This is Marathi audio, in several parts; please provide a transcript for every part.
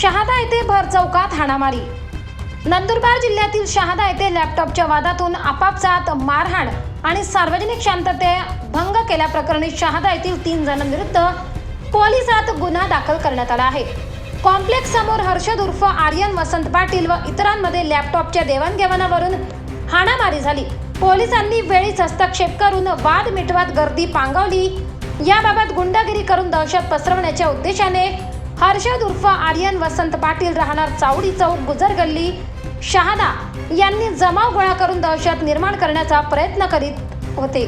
शहादा येथे भर चौकात हाणामारी. नंदुरबार जिल्ह्यातील शहादा येथे लॅपटॉपच्या वादातून आपापसात मारहाण आणि सार्वजनिक शांतते भंग केल्याप्रकरणी शहादा येथील तीन जणांविरुद्ध पोलिसात गुन्हा दाखल करण्यात आला आहे. कॉम्प्लेक्स समोर हर्षद उर्फ आर्यन वसंत पाटील व इतरांमध्ये लॅपटॉपच्या देवाणघेवाणावरून हाणामारी झाली. पोलिसांनी वेळीच हस्तक्षेप करून वाद मिटवत गर्दी पांगवली. याबाबत गुंडागिरी करून दहशत पसरवण्याच्या उद्देशाने हर्षद उर्फ आर्यन वसंत पाटील राहणार चावडी चौक गुजर गल्ली. शहादा यांनी जमाव गोळा करून दहशत निर्माण करण्याचा प्रयत्न करीत होते.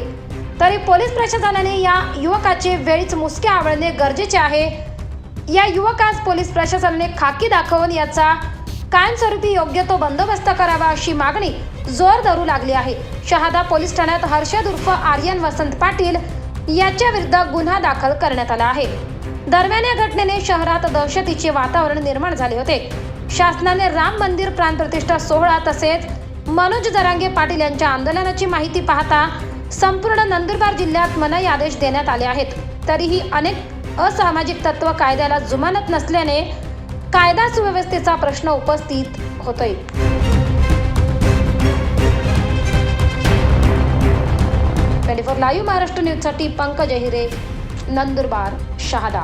तरी पोलीस प्रशासनाने या युवकाचे वेळीच मुसके आवळणे गरजेचे आहे. या युवकास पोलीस प्रशासनाने खाकी दाखवून याचा कायमस्वरूपी योग्य तो बंदोबस्त करावा अशी मागणी जोर धरू लागली आहे. शहादा पोलीस ठाण्यात हर्षद उर्फ आर्यन वसंत पाटील याच्या विरुद्ध गुन्हा दाखल करण्यात आला आहे. दरम्यान या घटनेने शहरात दहशतीचे वातावरण निर्माण झाले होते. शासनाने राम मंदिर प्राणप्रतिष्ठा सोहळा तसेच मनोज दरांगे पाटील यांच्या आंदोलनाची माहिती पाहता संपूर्ण नंदुरबार जिल्ह्यात मनाई आदेश देण्यात आले आहेत. तरीही अनेक असामाजिक तत्व कायद्याला जुमानत नसल्याने कायदा सुव्यवस्थेचा प्रश्न उपस्थित होतोय. लाईव्ह महाराष्ट्र न्यूजसाठी पंकज अहिरे नंदुरबार शहादा.